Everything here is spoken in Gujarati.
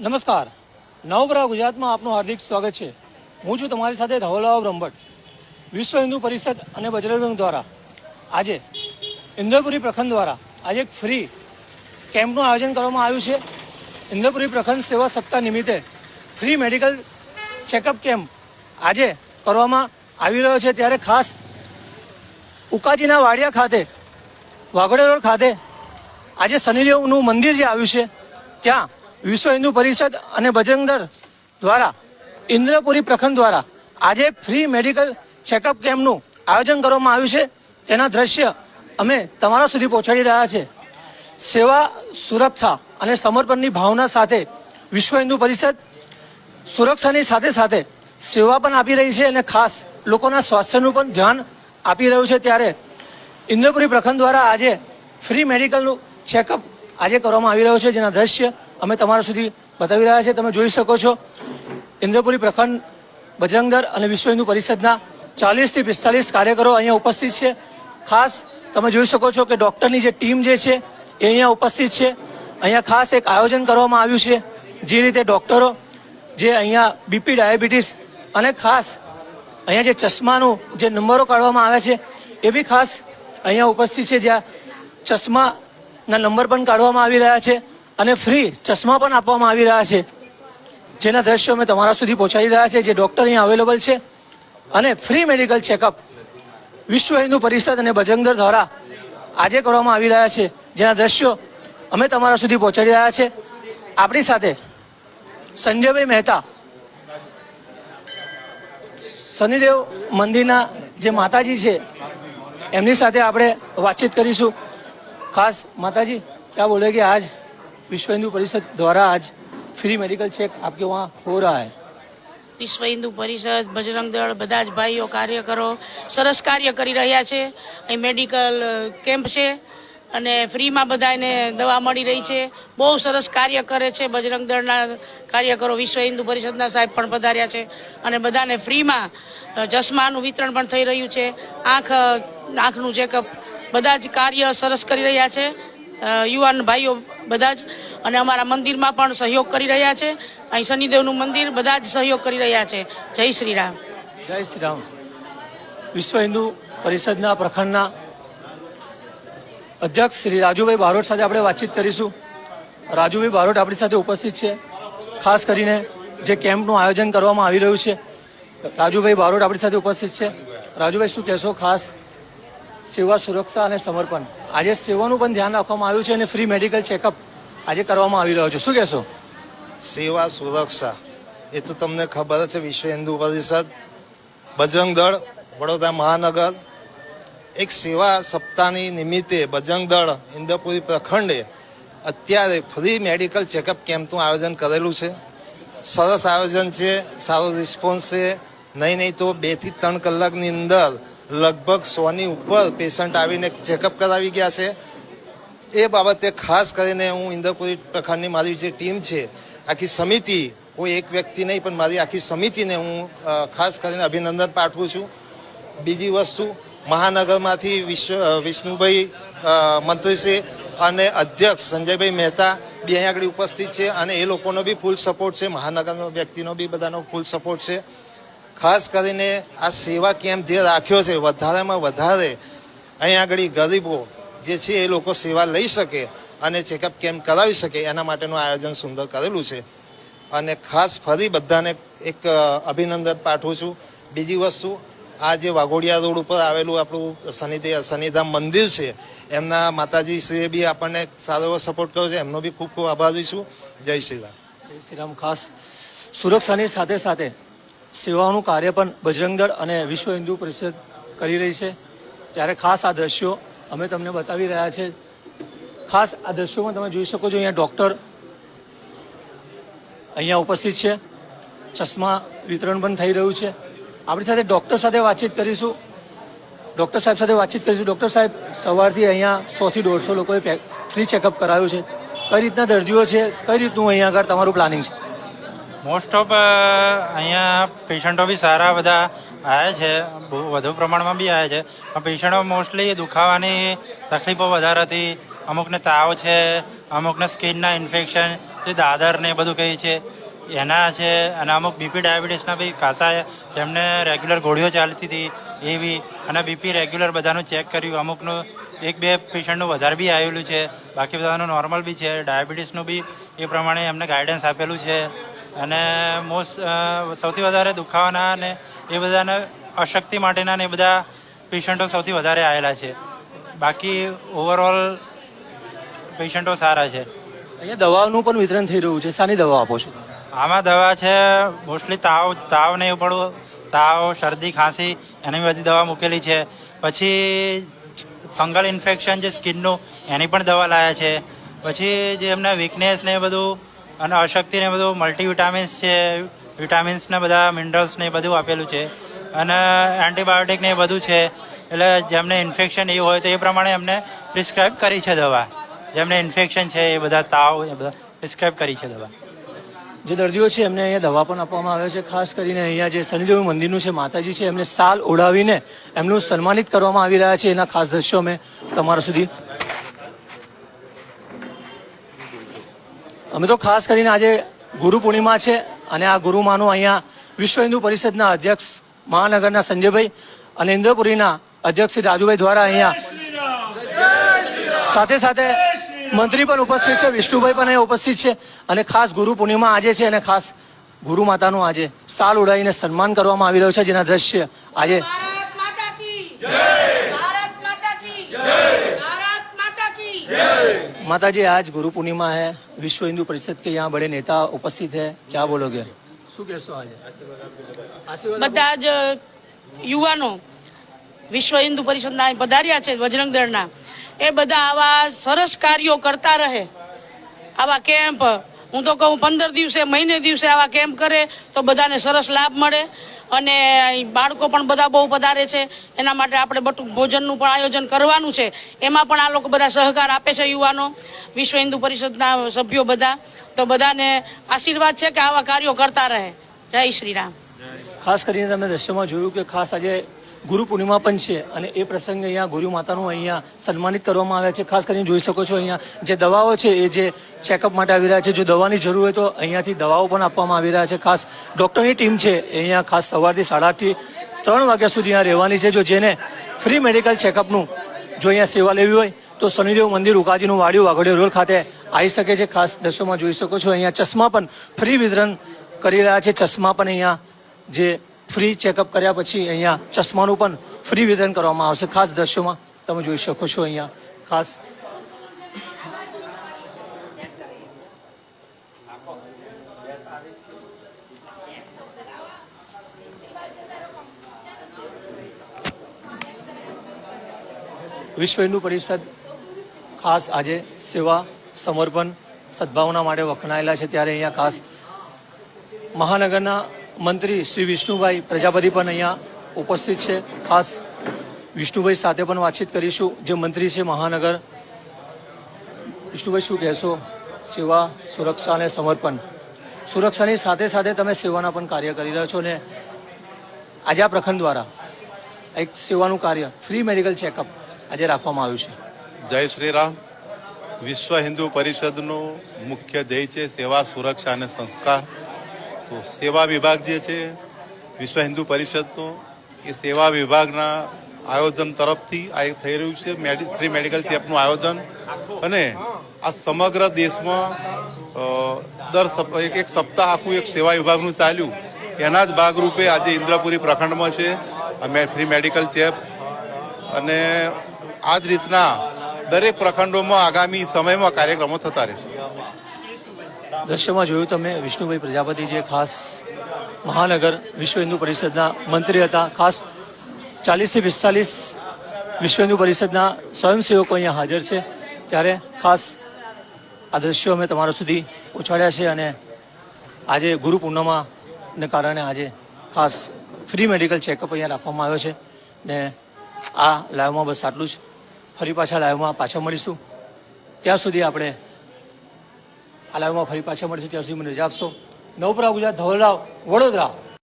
નમસ્કાર. નવપરા ગુજરાતમાં આપનું હાર્દિક સ્વાગત છે. હું છું તમારી સાથે ધવલાવ બ્રહ્મભટ્ટ વિશ્વ હિન્દુ પરિષદ અને બજરંગ દ્વારા. આજે ઇન્દ્રપુરી પ્રખંડ દ્વારા આજે એક ફ્રી કેમ્પનું આયોજન કરવામાં આવ્યું છે. ઇન્દ્રપુરી પ્રખંડ સેવા સપ્તાહ નિમિત્તે ફ્રી મેડિકલ ચેકઅપ કેમ્પ આજે કરવામાં આવી રહ્યો છે. ત્યારે ખાસ ઉકાજીના વાડિયા ખાતે વાઘોડે રોડ ખાતે આજે શનિદેવનું મંદિર જે આવ્યું છે, ત્યાં વિશ્વ હિન્દુ પરિષદ અને બજરંગ દ્વારા, ઇન્દ્રપુરી પ્રખંડ દ્વારા આજે ફ્રી મેડિકલ ચેકઅપ કેમ્પનું આયોજન કરવામાં આવ્યું છે. તેના દ્રશ્ય અમે તમારા સુધી પહોંચાડી રહ્યા છે. સેવા, સુરક્ષા અને સમર્પણની ભાવના સાથે વિશ્વ હિન્દુ પરિષદ સુરક્ષાની સાથે સાથે સેવા પણ આપી રહી છે અને ખાસ લોકોના સ્વાસ્થ્યનું પણ ધ્યાન આપી રહ્યું છે ત્યારે ઇન્દ્રપુરી પ્રખંડ દ્વારા આજે ફ્રી મેડિકલનું ચેકઅપ આજે કરવામાં આવી રહ્યું છે. જેના દ્રશ્ય અમે તમારા સુધી બતાવી રહ્યા છીએ. તમે જોઈ શકો છો, ઇન્દ્રપુરી પ્રખંડ બજરંગદર અને વિશ્વ હિન્દુ પરિષદના ચાલીસથી પિસ્તાલીસ કાર્યકરો અહીંયા ઉપસ્થિત છે. ખાસ તમે જોઈ શકો છો કે ડૉક્ટરની જે ટીમ જે છે, એ અહીંયા ઉપસ્થિત છે. અહીંયા ખાસ એક આયોજન કરવામાં આવ્યું છે, જે રીતે ડૉક્ટરો, જે અહીંયા બીપી, ડાયાબિટીસ અને ખાસ અહીંયા જે ચશ્માનું જે નંબરો કાઢવામાં આવે છે, એ બી ખાસ અહીંયા ઉપસ્થિત છે. જ્યાં ચશ્માના નંબર પણ કાઢવામાં આવી રહ્યા છે. અને ફ્રી ચશ્મા પણ આપવામાં આવી રહ્યા છે. જેના દ્રશ્યો અમે તમારા સુધી પહોંચાડી રહ્યા છે જે ડૉક્ટર અહીંયા અવેલેબલ છે. અને ફ્રી મેડિકલ ચેકઅપ વિશ્વ હિન્દુ પરિષદ અને બજરંગદર દ્વારા આજે કરવામાં આવી રહ્યા છે. જેના દ્રશ્યો અમે તમારા સુધી પહોંચાડી રહ્યા છે. આપણી સાથે સંજયભાઈ મહેતા, શનિદેવ મંદિરના જે માતાજી છે, એમની સાથે આપણે વાતચીત કરીશું. ખાસ માતાજી, ક્યાં બોલે કે આજ? विश्व हिंदू परिषद द्वारा आज फ्री मेडिकल चेक आपके वहाँ हो रहा है વિશ્વ હિન્દુ પરિષદ બજરંગ દળ બધા જ ભાઈઓ કાર્યકરો સરસ કાર્ય કરી રહ્યા છે અહીં મેડિકલ કેમ્પ છે અને ફ્રીમાં બધાને દવા મળી રહી છે બહુ સરસ કાર્ય કરે છે બજરંગ દળના કાર્યકરો વિશ્વ હિન્દુ પરિષદના સાહેબ પણ પધાર્યા છે અને બધાને ફ્રીમાં અ, ચશ્માનું વિતરણ પણ થઈ રહ્યું છે આંખ આંખનું ચેકઅપ બધા જ કાર્ય સરસ કરી રહ્યા છે અ, યુવાન ભાઈઓ બધા જ અને અમારા મંદિરમાં પણ સહયોગ કરી રહ્યા છે. અહીં શનિદેવનું મંદિર બધા જ સહયોગ કરી રહ્યા છે. જય શ્રી રામ જય શ્રી રામ વિશ્વ હિન્દુ પરિષદના પ્રખંડના અધ્યક્ષ શ્રી રાજુભાઈ બારોટ સાથે આપણે વાતચીત કરીશું. રાજુભાઈ બારોટ આપણી સાથે ઉપસ્થિત છે. ખાસ કરીને જે કેમ્પનું આયોજન કરવામાં આવી રહ્યું છે. રાજુભાઈ બારોટ આપણી સાથે ઉપસ્થિત છે. રાજુભાઈ, શું કહેશો? ખાસ સેવા, સુરક્ષા અને સમર્પણ. આજે સેવાનું પણ ધ્યાન રાખવામાં આવ્યું છે અને ફ્રી મેડિકલ ચેકઅપ આજે કરવામાં આવી રહ્યો છે. શું કહેશો? સેવા સુરક્ષા. એ તો તમને ખબર છે, વિશ્વ હિન્દુ પરિષદ, બજરંગ દળ, વડોદરા મહાનગર. એક સેવા સપ્તાહની નિમિત્તે બજરંગ દળ ઇન્દ્રપુરી પ્રખંડે અત્યારે ફ્રી મેડિકલ ચેકઅપ કેમ્પનું આયોજન કરેલું છે. સરસ આયોજન છે, સારો રિસ્પોન્સ છે. નહીં નહીં તો બેથી ત્રણ કલાકની અંદર લગભગ સોની ઉપર પેશન્ટ આવીને ચેકઅપ કરાવી ગયા છે. એ બાબતે ખાસ કરીને હું ઇન્દ્રપુરી પ્રખંડની મારી જે ટીમ છે, આખી સમિતિ, કોઈ એક વ્યક્તિ નહીં, પણ મારી આખી સમિતિને હું ખાસ કરીને અભિનંદન પાઠવું છું. બીજી વસ્તુ, મહાનગરમાંથી વિશ્વ વિષ્ણુભાઈ મંત્રીશ્રી અને અધ્યક્ષ સંજયભાઈ મહેતા બી અહીંયા આગળ ઉપસ્થિત છે અને એ લોકોનો બી ફૂલ સપોર્ટ છે, મહાનગરનો વ્યક્તિનો બી બધાનો ફૂલ સપોર્ટ છે. ખાસ કરીને આ સેવા કેમ્પ જે રાખ્યો છે, વધારેમાં વધારે અહીંયા આગળ ગરીબો જે છે એ લોકો સેવા લઈ શકે અને ચેકઅપ કેમ્પ કરાવી શકે, એના માટેનું આયોજન સુંદર કરેલું છે. અને ખાસ ફરી બધાને એક અભિનંદન પાઠવું છું. બીજી વસ્તુ, આ જે વાઘોડિયા રોડ ઉપર આવેલું આપણું શનિદેવ શનિધામ મંદિર છે, એમના માતાજી શ્રીએ બી આપણને સારો એવો સપોર્ટ કર્યો છે. એમનો બી ખૂબ ખૂબ આભારી છું જય શ્રી રામ. જય શ્રી રામ. ખાસ સુરક્ષાની સાથે સાથે સેવાઓનું કાર્ય પણ બજરંગ અને વિશ્વ હિન્દુ પરિષદ કરી રહી છે. ત્યારે ખાસ આ દ્રશ્યો અમે તમને બતાવી રહ્યા છે. ખાસ આ દ્રશ્યોમાં તમે જોઈ શકો છો અહીંયા ડૉક્ટર અહીંયા ઉપસ્થિત છે. ચશ્મા વિતરણ પણ થઈ રહ્યું છે. આપણી સાથે ડૉક્ટર સાથે વાતચીત કરીશું. ડૉક્ટર સાહેબ સાથે વાતચીત કરીશું. ડૉક્ટર સાહેબ, સવારથી અહીંયા સોથી દોઢસો લોકોએ ફ્રી ચેકઅપ કરાવ્યું છે. કઈ રીતના દર્દીઓ છે? કઈ રીતનું અહીંયા આગળ તમારું પ્લાનિંગ છે? મોસ્ટ ઓફ અહીંયા પેશન્ટો બી સારા, બધા આવ્યા છે, બહુ વધુ પ્રમાણમાં બી આવે છે. પણ પેશન્ટો મોસ્ટલી દુખાવાની તકલીફો વધારે હતી. અમુકને તાવ છે, અમુકને સ્કિનના ઇન્ફેક્શન જે દાદર ને એ બધું કહે છે. એના છે, અને અમુક બીપી ડાયાબિટીસના બી ખાસા જેમને રેગ્યુલર ગોળીઓ ચાલતી હતી, એ બી. અને બીપી રેગ્યુલર બધાનું ચેક કર્યું. અમુકનું એક બે પેશન્ટનું વધારે બી આવેલું છે. બાકી બધાનું નોર્મલ બી છે. ડાયાબિટીસનું બી એ પ્રમાણે એમને ગાઈડન્સ આપેલું છે. અને મોસ્ટ સૌથી વધારે દુખાવાના ને એ બધાને અશક્તિ માટેના ને એ બધા પેશન્ટો સૌથી વધારે આવેલા છે. બાકી ઓવરઓલ પેશન્ટો સારા છે. અહીંયા દવાઓનું પણ વિતરણ થઈ રહ્યું છે. શાની દવા આપો છો? આમાં દવા છે મોસ્ટલી તાવ તાવ ને એવું પડવું તાવ શરદી ખાંસી એની બધી દવા મૂકેલી છે. પછી ફંગલ ઇન્ફેક્શન જે સ્કિનનું એની પણ દવા લાયા છે. પછી જે એમના વીકનેસ ને એ બધું અને અશક્તિ ને બધું મલ્ટીવિટામિન્સ છે વિટામિન્સ ને બધા મિનરલ્સ ને એ બધું આપેલું છે. અને એન્ટીબાયોટિક ને એ બધું છે. એટલે જેમને ઇન્ફેક્શન એ હોય તો એ પ્રમાણે એમને પ્રિસ્ક્રાઇબ કરી છે દવા. જેમને ઇન્ફેક્શન છે એ બધા તાવ એ બધા પ્રિસ્ક્રાઇબ કરી છે દવા. જે દર્દીઓ છે, એમને અહીંયા દવા પણ આપવામાં આવે છે. ખાસ કરીને અહીંયા જે શનિદેવ મંદિરનું છે, માતાજી છે, એમને સાલ ઓઢાવીને એમનું સન્માનિત કરવામાં આવી રહ્યા છે. એના ખાસ દ્રશ્યો અમે તમારા સુધી અમે તો ખાસ કરીને આજે ગુરુ પૂર્ણિમા છે. અને આ ગુરુમાનું અહીંયા વિશ્વ હિન્દુ પરિષદના અધ્યક્ષ મહાનગરના સંજયભાઈ અને ઇન્દ્રપુરીના અધ્યક્ષ શ્રી રાજુભાઈ દ્વારા અહીંયા સાથે સાથે મંત્રી પણ ઉપસ્થિત છે, વિષ્ણુભાઈ પણ અહીંયા ઉપસ્થિત છે અને ખાસ ગુરુ પૂર્ણિમા આજે છે અને ખાસ ગુરુ માતાનું આજે સાલ ઉડાઈને સન્માન કરવામાં આવી રહ્યું છે જેના દ્રશ્ય આજે ભારત માતા કી જય ભારત માતા કી જય ભારત માતા કી माता जी आज गुरु पूर्णिमा है विश्व हिंदू परिषद के यहाँ बड़े नेता उपस्थित है क्या बोलोगे શું કહેશો આજે આશીર્વાદ બધા જ યુવાનો વિશ્વ હિન્દુ પરિષદના અહીં પધાર્યા છે બજરંગ દળના એ બધા આવા સરસ કાર્યો કરતા રહે આવા કેમ્પ હું તો કહું, પંદર દિવસે, મહિને દિવસે આવા કેમ્પ કરે તો બધાને સરસ લાભ મળે. અને બાળકો પણ બધા બહુ પધારે છે. એના માટે આપણે બટુક ભોજનનું પણ આયોજન કરવાનું છે. એમાં પણ આ લોકો બધા સહકાર આપે છે યુવાનો. વિશ્વ હિન્દુ પરિષદના સભ્યો બધા. તો બધાને આશીર્વાદ છે કે આવા કાર્યો કરતા રહે. જય શ્રી રામ. ખાસ કરીને તમે દ્રશ્યમાં જોયું કે ખાસ આજે ગુરુ પૂર્ણિમા પણ છે અને એ પ્રસંગે અહીંયા ગુરુ માતાનું અહીંયા સન્માનિત કરવામાં આવ્યા છે. ખાસ કરીને જોઈ શકો છો અહીંયા જે દવાઓ છે, એ જે ચેકઅપ માટે આવી રહ્યા છે, જો દવાની જરૂર હોય તો અહીંયાથી દવાઓ પણ આપવામાં આવી રહ્યા છે. ખાસ ડૉક્ટરની ટીમ છે અહીંયા ખાસ સવારથી સાડા આઠથી ત્રણ વાગ્યા સુધી અહીંયા રહેવાની છે. જો જેને ફ્રી મેડિકલ ચેકઅપનું જો અહીંયા સેવા લેવી હોય, તો શનિદેવ મંદિર ઉકાજીનું વાડિયું વાઘોડિયા રોડ ખાતે આવી શકે છે. ખાસ દ્રશ્યોમાં જોઈ શકો છો. અહીંયા ચશ્મા પણ ફ્રી વિતરણ કરી રહ્યા છે. ચશ્મા પણ અહીંયા જે ફ્રી ચેકઅપ કર્યા પછી અહીંયા ચશ્માનું પણ ફ્રી વિતરણ કરવામાં આવશે. ખાસ દ્રશ્યોમાં તમે જોઈ શકો છો અહીંયા. ખાસ. વિશ્વ હિન્દુ પરિષદ ખાસ આજે સેવા, સમર્પણ, સદભાવના માટે વખણાયેલા છે. ત્યારે અહીંયા ખાસ મહાનગરના મંત્રી શ્રી વિષ્ણુભાઈ પ્રજાપતિ પણ અહીંયા ઉપસ્થિત છે. ખાસ વિષ્ણુભાઈ સાથે પણ વાતચીત કરીશું. જે મંત્રી છે મહાનગર. વિષ્ણુભાઈ, શું કહેશો? સેવા, સુરક્ષા અને સમર્પણ. સુરક્ષાની સાથે સાથે તમે સેવાના પણ કાર્ય કરી રહ્યા છો ને આજે આ પ્રખંડ દ્વારા એક સેવાનું કાર્ય ફ્રી મેડિકલ ચેકઅપ આજે રાખવામાં આવ્યું છે. જય શ્રી રામ. વિશ્વ હિન્દુ પરિષદનું મુખ્ય ધ્યેય છે સેવા, સુરક્ષા અને સંસ્કાર. તો સેવા વિભાગ જે છે, વિશ્વ હિન્દુ પરિષદનો, એ સેવા વિભાગના આયોજન તરફથી આ થઈ રહ્યું છે ફ્રી મેડિકલ ચેકનું આયોજન. અને આ સમગ્ર દેશમાં દર એક એક સપ્તાહ આખું એક સેવા વિભાગનું ચાલ્યું. એના જ ભાગરૂપે આજે ઇન્દ્રપુરી પ્રખંડમાં છે અમે ફ્રી મેડિકલ ચેપ અને આ જ રીતના દરેક પ્રખંડોમાં આગામી સમયમાં કાર્યક્રમો થતા રહેશે. દ્રશ્યમાં જોયું તમે વિષ્ણુભાઈ પ્રજાપતિ જે ખાસ મહાનગર વિશ્વ હિન્દુ પરિષદના મંત્રી હતા, ખાસ ચાલીસથી પિસ્તાલીસ વિશ્વ હિન્દુ પરિષદના સ્વયંસેવકો અહીંયા હાજર છે. ત્યારે ખાસ આ દ્રશ્યો અમે તમારા સુધી પહોંચાડ્યા છે અને આજે ગુરુ પૂર્ણિમાને કારણે આજે ખાસ ફ્રી મેડિકલ ચેકઅપ અહીંયા રાખવામાં આવ્યો છે ને આ લાઈવમાં બસ આટલું જ. ફરી પાછા લાઈવમાં પાછા મળીશું. ત્યાં સુધી આપણે આ લાઈવમાં ફરી પાછા મળીશું. ત્યાં સુધી મને રજા આપશો. નવપરા ગુજરાત ધવલરાવ વડોદરા.